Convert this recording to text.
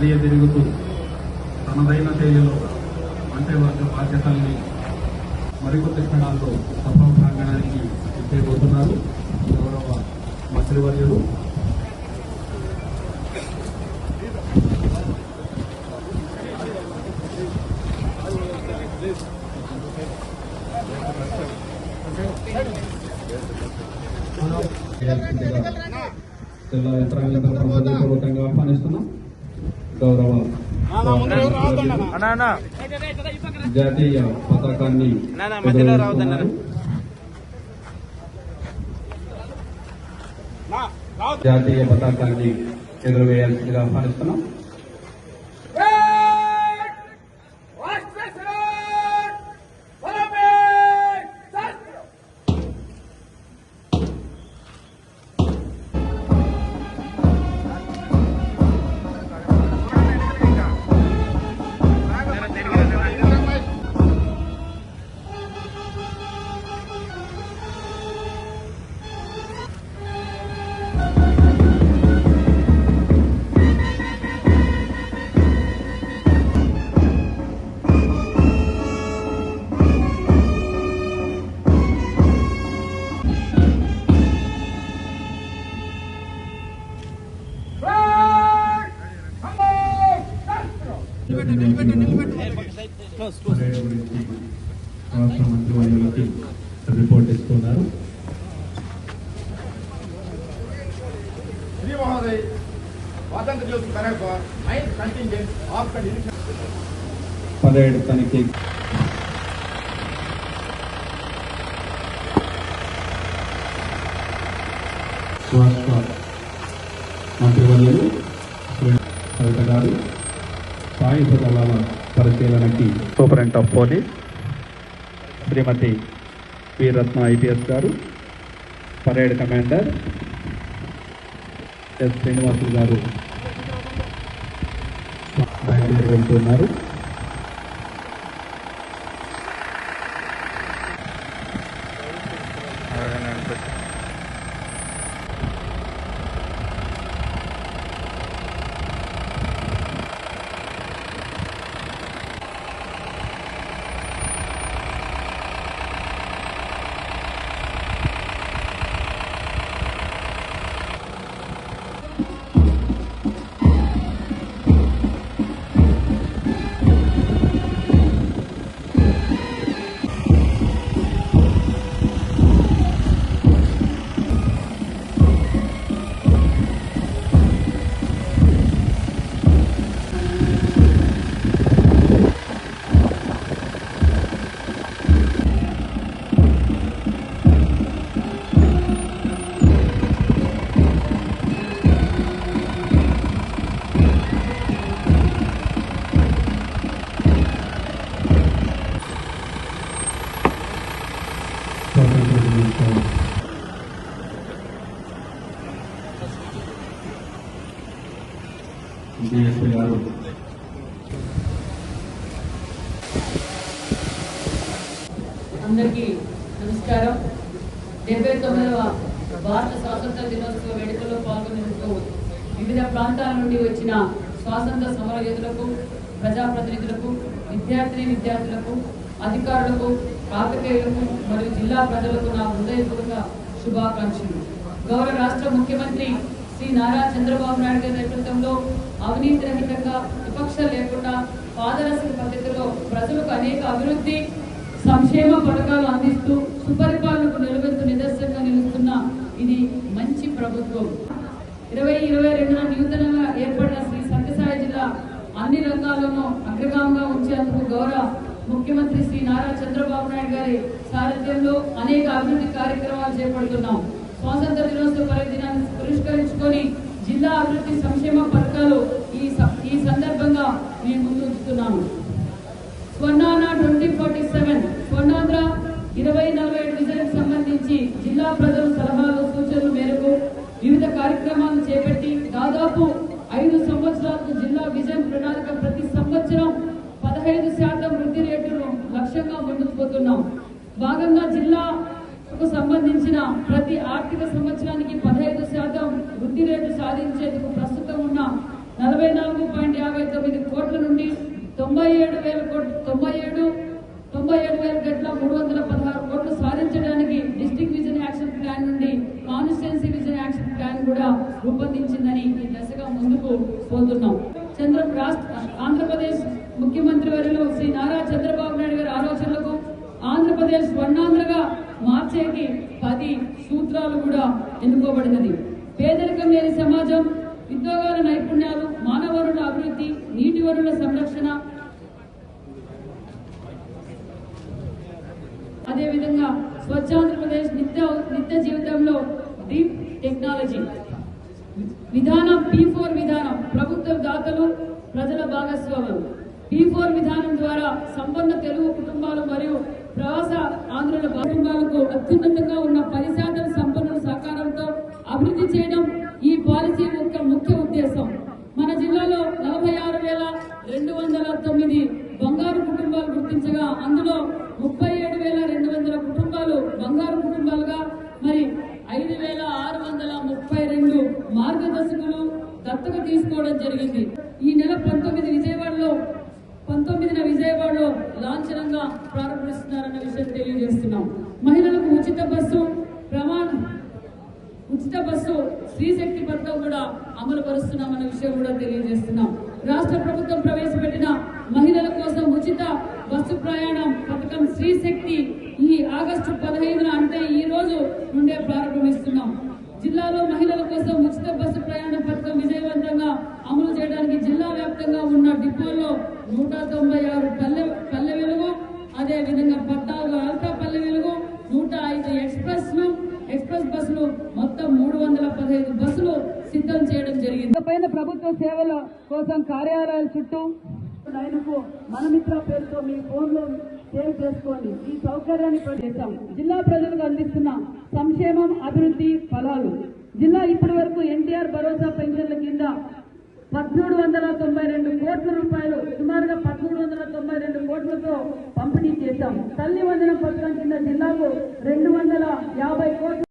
కలియ తిరుగుతూ తనదైన శైలిలో మంత్రివర్గ బాధ్యతల్ని మరికొద్ది క్షణాల్లో సభా ప్రాంగణానికి ఇచ్చేయబోతున్నారు గౌరవ మంత్రివర్యులు. జిల్లా యంత్రాంగ పూర్వకంగా ఆహ్వానిస్తున్నాం. గౌరవ అన్నా జాతీయ పతాకాన్ని. జాతీయ పతాకాన్ని ఎగురవేయాల్సిందిగా ఆహ్వానిస్తున్నాం. రాష్ట్ర మంత్రి వర్యులకి రిపోర్ట్ ఇస్తున్నారు శ్రీ మహోదయ్ స్వాతంత్ర జ్యోతి తరఫు మైన్ కంటింజెంట్ ఆఫ్ పదిహేడు తనిఖీ. రాష్ట్ర మంత్రివర్యులు గారు సాయుధ దళాల పరిశీలనకి superintendent of police Shrimati Veeratna IPS గారు పరేడ్ కమాండర్ ఎస్ శ్రీనివాసులు గారు. బయలుదేరి వెళ్తున్నారు డిఎస్పీ గారు అందరికీ నమస్కారం. డెబ్బై తొమ్మిదవ భారత స్వాతంత్ర దినోత్సవ వేడుకల్లో పాల్గొనేందుకు వివిధ ప్రాంతాల నుండి వచ్చిన స్వాతంత్ర సమరయోధులకు ప్రజాప్రతినిధులకు విద్యార్థిని విద్యార్థులకు అధికారులకు పాత్రికేయులకు మరియు జిల్లా ప్రజలకు నా హృదయపూర్వక శుభాకాంక్షలు. గౌరవ రాష్ట్ర ముఖ్యమంత్రి శ్రీ నారా చంద్రబాబు నాయుడు గారి నేతృత్వంలో అవినీతి రహితంగా విపక్ష లేకుండా పాదరసక పద్ధతిలో ప్రజలకు అనేక అభివృద్ధి సంక్షేమ పథకాలు అందిస్తూ సుపరిపాలనకు నిలబెత్తు నిదర్శనంగా నిలుస్తున్న ఇది మంచి ప్రభుత్వం. ఇరవై ఇరవై రెండున నూతనంగా ఏర్పడిన శ్రీ సత్యసాయి జిల్లా అన్ని రంగాల్లోనూ అగ్రగామంగా ఉంచేందుకు గౌరవ ముఖ్యమంత్రి శ్రీ నారా చంద్రబాబు నాయుడు గారి సారథ్యంలో అనేక అభివృద్ధి కార్యక్రమాలు చేపడుతున్నాం. స్వాతంత్ర దినోత్సవ పర్వదినాన్ని పురస్కరించుకొని జిల్లా అభివృద్ధి సంక్షేమ పథకాలు ఈ ఈ సందర్భంగా నేను ముందు ఉంచుతున్నాను స్వర్ణాన ట్వంటీ ఫార్టీ సెవెన్ స్వర్ణాంధ్ర ఇరవై నలభై ఏడు విజయానికి సంబంధించి జిల్లా ప్రజల సలహాలు సూచనల మేరకు వివిధ కార్యక్రమాలు చేపట్టి దాదాపు ఐదు సంవత్సరాలకు జిల్లా విజయం ప్రణాళిక ప్రతి సంవత్సరం పదహైదు శాతం వృద్ధి రేటును లక్ష్యంగా ముందుకుపోతున్నాం భాగంగా జిల్లా కు సంబంధించిన ప్రతి ఆర్థిక సంవత్సరానికి పదహైదు శాతం వృద్ధి రేటు సాధించేందుకు ప్రస్తుతం ఉన్న నలభై నాలుగు పాయింట్ యాభై తొమ్మిది కోట్ల నుండి తొంభై ఏడు వేల కోట్లు తొంభై ఏడు తొంభై ఏడు వేల గట్ల మూడు వందల పదహారు కోట్లు సాధించడానికి డిస్ట్రిక్ట్ విజన్ యాక్షన్ ప్లాన్ నుండి కాన్స్టిట్యున్సీ విజన్ యాక్షన్ ప్లాన్ కూడా రూపొందించిందని ఈ దశగా ముందుకు పోతున్నాం. చంద్ర రాష్ట్ర ఆంధ్రప్రదేశ్ ముఖ్యమంత్రి వర్యులు శ్రీ నారా చంద్రబాబు నాయుడు గారి ఆలోచనలకు ఆంధ్రప్రదేశ్ స్వర్ణాంధ్రగా మార్చేకి పది సూత్రాలు కూడా ఎన్నుకోబడినది. పేదరికం లేని సమాజం ఉద్యోగాల నైపుణ్యాలు మానవ వనరుల అభివృద్ధి నీటి వనరుల సంరక్షణ. అదేవిధంగా స్వచ్ఛాంధ్రప్రదేశ్ నిత్య నిత్య జీవితంలో డీప్ టెక్నాలజీ. విధానం పీ ఫోర్ విధానం. ప్రభుత్వ దాతలు ప్రజల భాగస్వామ్యం E పీ ఫోర్ విధానం ద్వారా సంపన్న తెలుగు కుటుంబాలు మరియు ప్రవాస ఆంధ్రుల కుటుంబాలకు అత్యున్నతంగా ఉన్న పది శాతం సంపన్నుల సహకారంతో అభివృద్ధి చేయడం ఈ పాలసీ యొక్క ముఖ్య ఉద్దేశం. మన జిల్లాలో నలభై ఆరు వేల రెండు వందల తొమ్మిది బంగారు కుటుంబాలు గుర్తించగా అందులో ముప్పై ఏడు వేల రెండు వందల కుటుంబాలు బంగారు కుటుంబాలుగా మరి ఐదు వేల ఆరు వందల ముప్పై రెండు మార్గదర్శకులు దత్తత తీసుకోవడం జరిగింది. ఈ నెల పంతొమ్మిది విజయవాడలో పంతొమ్మిదిన విజయవాడలో లాంఛనంగా ప్రారంభిస్తున్నారన్న విషయం తెలియజేస్తున్నాం. మహిళలకు ఉచిత బస్సు ప్రమాణ ఉచిత బస్సు స్త్రీశక్తి పథకం కూడా అమలు పరుస్తున్నామన్న విషయం కూడా తెలియజేస్తున్నాం. రాష్ట్ర ప్రభుత్వం ప్రవేశపెట్టిన మహిళల కోసం ఉచిత బస్సు ప్రయాణం పథకం స్త్రీశక్తి ఈ ఆగస్టు పదహైదున అంటే ఈ రోజు నుండే ప్రారంభిస్తున్నాం. జిల్లాలో మహిళల కోసం ఉచిత పదహైదు బస్సులు సిద్ధం చేయడం జరిగింది. పైన ప్రభుత్వ సేవల కోసం కార్యాలయాల చుట్టూ లైన్కు మనమిత్ర పేరుతో మీ ఫోన్లో సేవ్ చేసుకోండి. ఈ సౌకర్యాన్ని చేశాం. జిల్లా ప్రజలకు అందిస్తున్న సంక్షేమం అభివృద్ధి ఫలాలు. జిల్లా ఇప్పటి వరకు ఎన్టీఆర్ భరోసా పెన్షన్ల కింద పద్మూడు వందల తొంభై రెండు కోట్ల రూపాయలు సుమారుగా పదమూడు వందల తొంభై రెండు కోట్లతో పంపిణీ చేశాం. తల్లి వందన పథకం కింద జిల్లాకు రెండు వందల యాభై కోట్లు